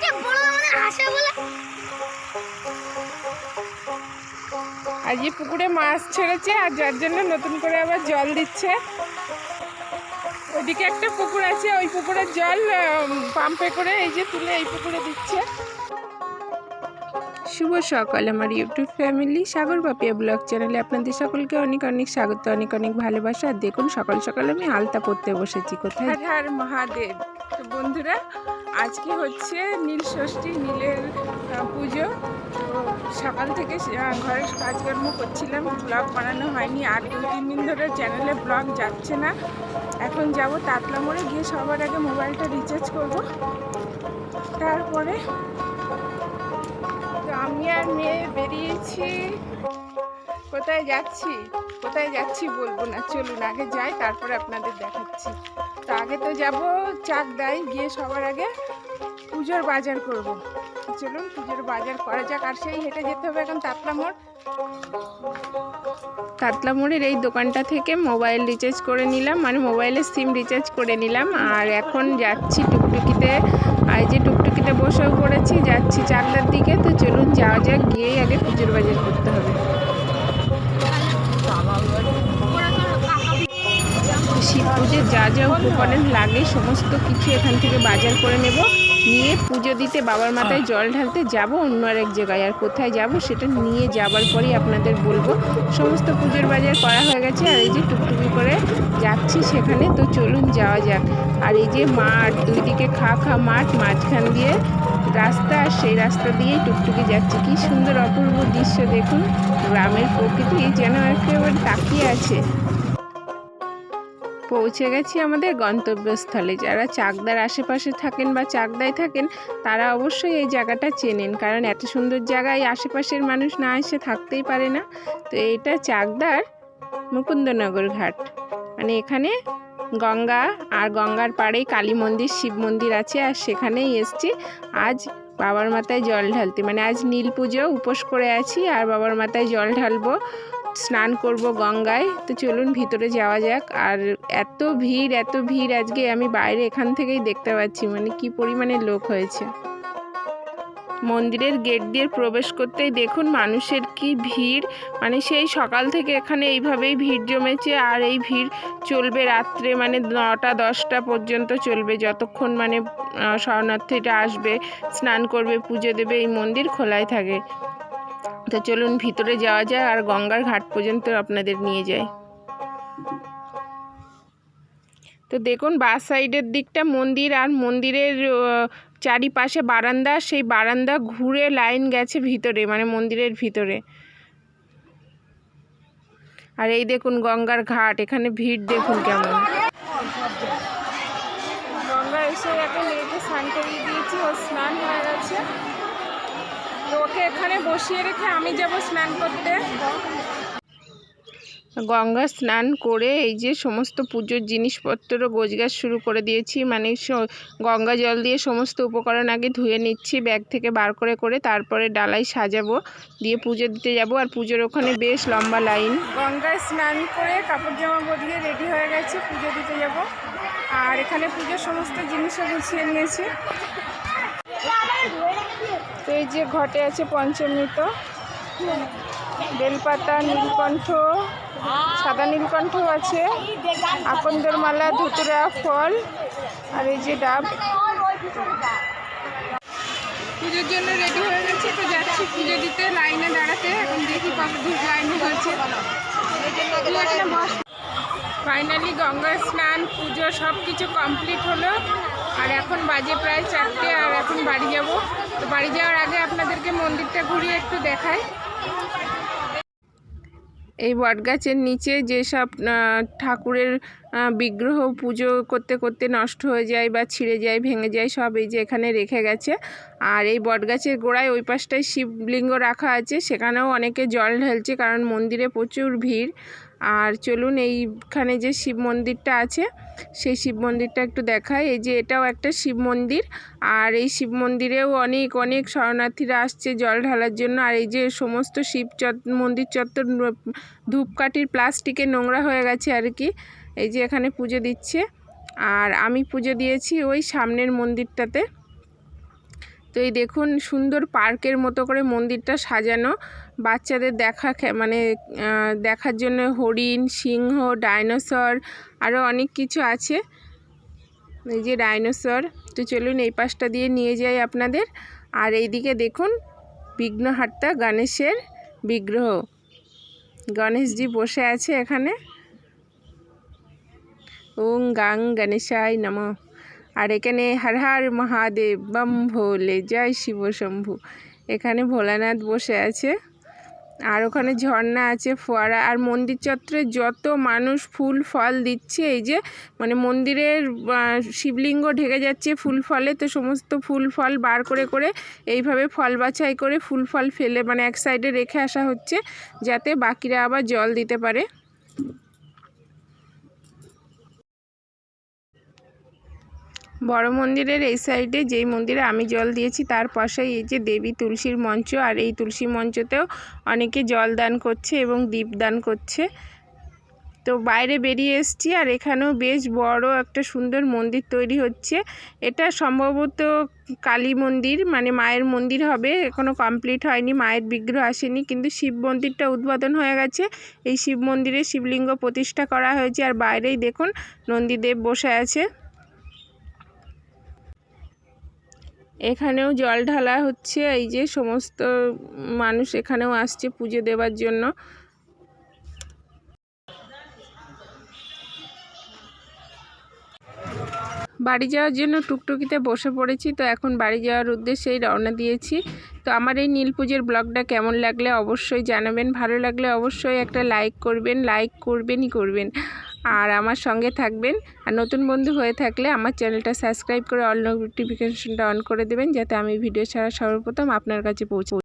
যে বড় হাসে বলে। আজ এই পুকুরে মাছ ছেড়েছে আর যার জন্য নতুন করে আবার জল দিচ্ছে। ওইদিকে একটা পুকুর আছে, ওই পুকুরের জল পাম্পে করে এই যে তুলে এই পুকুরে দিচ্ছে। শুভ সকাল। আমার YouTube family Sagar Bapiya vlog চ্যানেলে আপনাদের সকলকে অনেক অনেক স্বাগত, অনেক অনেক ভালোবাসা। আর দেখুন, সকাল সকাল আমি আলতা পড়তে বসেছি, কোথায়? হর মহাদেব। তো বন্ধুরা, আজকে হচ্ছে নীল ষষ্ঠী, নীলের পুজো। সকাল থেকে ঘরের কাজকর্ম করছিলাম ব্লগ বানানো হয়নি। আর দু, তিন দিন ধরে চ্যানেলে ব্লগ যাচ্ছে না। এখন যাব তাতলা মোড়ে, গিয়ে সবার আগে মোবাইলটা রিচার্জ করব। তারপরে আমি আর মেয়ে বেরিয়েছি। কোথায় যাচ্ছি? কোথায় যাচ্ছি বলব না। চলুন, আগে যাই, তারপরে আপনাদের দেখাচ্ছি। তো আগে তো যাব চাকদায়, গিয়ে সবার আগে পুজোর বাজার করব। চলুন, পুজোর বাজার করা যাক। আর সেই হেঁটে যেতে হবে এখন তাতলা মোড়। তাতলা মোড়ের এই দোকানটা থেকে মোবাইল রিচার্জ করে নিলাম। মানে মোবাইলের সিম রিচার্জ করে নিলাম। আর এখন যাচ্ছি টুকটুকিতে। আর যে টুকটুকিতে বসেও পড়েছি, যাচ্ছি চারটার দিকে, তো চলুন যাওয়া যাক, গিয়েই আগে পুজোর বাজার করতে হবে। শিব পুজোর যা যা উপকরণ লাগে, সমস্ত কিছু এখান থেকে বাজার করে নেব। নিয়ে পুজো দিতে বাবার মাথায় জল ঢালতে যাব অন্য আরেক জায়গায়। আর কোথায় যাব সেটা নিয়ে যাবার পরেই আপনাদের বলব। সমস্ত পুজোর বাজার করা হয়ে গেছে আর এই যে টুকটুকি করে যাচ্ছি সেখানে। তো চলুন যাওয়া যাক। আর এই যে মাঠ দুই দিকে খা খা মাঠ মাঝখান দিয়ে রাস্তা আর সেই রাস্তা দিয়েই টুকটুকি যাচ্ছে। কি সুন্দর অপূর্ব দৃশ্য দেখুন। গ্রামের প্রকৃতি যেন একেবারে তাকিয়ে আছে। পৌঁছে গেছি আমাদের গন্তব্যস্থলে। যারা চাকদার আশেপাশে থাকেন বা চাকদায় থাকেন, তারা অবশ্যই এই জায়গাটা চেনেন। কারণ এত সুন্দর জায়গায় আশেপাশের মানুষ না এসে থাকতেই পারে না। তো এটা চাকদার মুকুন্দনগর ঘাট। মানে এখানে গঙ্গা আর গঙ্গার পাড়েই কালী মন্দির, শিব মন্দির আছে আর সেখানেই এসছি। আজ বাবার মাথায় জল ঢালতে। মানে আজ নীল পুজো, উপোস করে আছি আর বাবার মাথায় জল ঢালবো। স্নান করব গঙ্গায়। তো চলুন ভিতরে যাওয়া যাক। আর এত ভিড় এত ভিড় আজকে আমি বাইরে এখান থেকেই দেখতে পাচ্ছি। মানে কি পরিমাণে লোক হয়েছে। মন্দিরের গেট দিয়ে প্রবেশ করতেই দেখুন মানুষের কি ভিড়। মানে সেই সকাল থেকে এখানে এইভাবেই ভিড় জমেছে। আর এই ভিড় চলবে রাত্রে মানে নটা দশটা পর্যন্ত চলবে। যতক্ষণ মানে আহ, শরণার্থীরা আসবে স্নান করবে পুজো দেবে এই মন্দির খোলাই থাকে। তো চলুন ভিতরে যাওয়া যায় আর গঙ্গার ঘাট পর্যন্ত আপনাদের নিয়ে যায় তো দেখুন বাস সাইডের দিকটা মন্দির আর মন্দিরের চারিপাশে বারান্দা, সেই বারান্দা ঘুরে লাইন গেছে ভিতরে মানে মন্দিরের ভিতরে। আর এই দেখুন গঙ্গার ঘাট, এখানে ভিড় দেখুন কেমন। গঙ্গা এসে এখন মেয়েকে স্নান করিয়ে দিয়েছি ও স্নান হয়ে গেছে। তো ওকে এখানে বসিয়ে রেখে আমি যাব স্নান করতে। গঙ্গা স্নান করে এই যে সমস্ত পুজোর জিনিসপত্র গোছগাছ শুরু করে দিয়েছি মানে গঙ্গা জল দিয়ে সমস্ত উপকরণ আগে ধুয়ে নিচ্ছি ব্যাগ থেকে বার করে করে তারপরে ডালাই সাজাবো দিয়ে পুজো দিতে যাব আর পুজোর ওখানে বেশ লম্বা লাইন। গঙ্গায় স্নান করে কাপড় জামা বদলিয়ে রেডি হয়ে গেছে পুজো দিতে যাব। আর এখানে পুজোর সমস্ত জিনিসও গুছিয়ে নিয়েছি। এই যে ঘটে আছে পঞ্চমৃত। বেলপাতা, নীলকণ্ঠ, সাদা নীলকণ্ঠ আছে। আকন্দর মালা, ধুতুরা, ফল, আর এই যে ডাব। পুজোর জন্য রেডি হয়ে গেছে, তো যাচ্ছি পুজো দিতে, লাইনে দাঁড়াতে। এখন দেখি কত লাইনে হয়েছে। ফাইনালি গঙ্গা স্নান, পুজো সব কিছু কমপ্লিট হলো। আর এখন বাজে প্রায় চারটে, আর এখন বাড়ি যাব। তো বাড়ি যাওয়ার আগে আপনাদেরকে মন্দিরটা ঘুরিয়ে একটু দেখাই। এই বটগাছের নিচে যেসব ঠাকুরের বিগ্রহ পুজো করতে করতে নষ্ট হয়ে যায় বা ছিঁড়ে যায়, ভেঙে যায়, সব এই যে এখানে রেখে গেছে। আর এই বটগাছের গোড়ায় ওই পাশটায় শিবলিঙ্গ রাখা আছে, সেখানেও অনেকে জল ঢালছে কারণ মন্দিরে প্রচুর ভিড়। আর চলুন এইখানে যে শিব মন্দিরটা আছে, সেই শিব মন্দিরটা একটু দেখাই। এই যে এটাও একটা শিব মন্দির, আর এই শিব মন্দিরেও অনেক অনেক শরণার্থীরা আসছে জল ঢালার জন্য। আর এই যে সমস্ত শিব চত, মন্দির চত্বর ধূপকাঠির প্লাস্টিকে নোংরা হয়ে গেছে আর কি। এই যে এখানে পুজো দিচ্ছে। আর আমি পুজো দিয়েছি ওই সামনের মন্দিরটাতে। তো এই দেখুন সুন্দর পার্কের মতো করে মন্দিরটা সাজানো। বাচ্চাদের দেখা মানে দেখার জন্য হরিণ, সিংহ, ডাইনোসর আরও অনেক কিছু আছে। এই যে ডাইনোসর, তো চলুন এই পাশটা দিয়ে নিয়ে যাই আপনাদের। আর এইদিকে দেখুন বিঘ্নহার্তা গণেশের বিগ্রহ। গণেশজি বসে আছে এখানে। ওং গাং গণেশায় নম। আর এখানে হর হর মহাদেব, বম ভোলে, জয় শিব শম্ভু। এখানে ভোলানাথ বসে আছে। আর ওখানে ঝর্ণা আছে, ফোয়ারা। আর মন্দির চত্বরে যত মানুষ ফুল, ফল দিচ্ছে, এই যে মানে মন্দিরের শিবলিঙ্গ ঢেকে যাচ্ছে ফুল ফলে, তো সমস্ত ফুল, ফল বার করে করে এইভাবে ফল বাছাই করে ফুল, ফল ফেলে মানে এক সাইডে রেখে আসা হচ্ছে, যাতে বাকিরা আবার জল দিতে পারে। বড় মন্দিরের এই সাইডে যেই মন্দিরে আমি জল দিয়েছি, তার পাশেই এই যে দেবী তুলসীর মঞ্চ, আর এই তুলসী মঞ্চতেও অনেকে জল দান করছে এবং দীপ দান করছে। তো বাইরে বেরিয়ে এসছি, আর এখানেও বেশ বড় একটা সুন্দর মন্দির তৈরি হচ্ছে। এটা সম্ভবত কালী মন্দির মানে মায়ের মন্দির হবে এখনও কমপ্লিট হয়নি, মায়ের বিগ্রহ আসেনি, কিন্তু শিব মন্দিরটা উদ্বোধন হয়ে গেছে। এই শিব মন্দিরে শিবলিঙ্গ প্রতিষ্ঠা করা হয়েছে, আর বাইরেই দেখুন নন্দীদেব বসে আছে। এখানেও জল ঢালা হচ্ছে, এই যে সমস্ত মানুষ এখানেও আসছে পুজো দেওয়ার জন্য। বাড়ি যাওয়ার জন্য টুকটুকিতে বসে পড়েছি, তো এখন বাড়ি যাওয়ার উদ্দেশ্যেই রওনা দিয়েছি। তো আমার এই নীল পুজোর ব্লগটা কেমন লাগলে অবশ্যই জানাবেন, ভালো লাগলে অবশ্যই একটা লাইক করবেন, লাইক করবেনই করবেন। আর আমার সঙ্গে থাকবেন। আর নতুন বন্ধু হয়ে থাকলে আমার চ্যানেলটা সাবস্ক্রাইব করে অল নোটিফিকেশনটা অন করে দেবেন, যাতে আমি ভিডিও ছাড়া সর্বপ্রথম আপনার কাছে পৌঁছে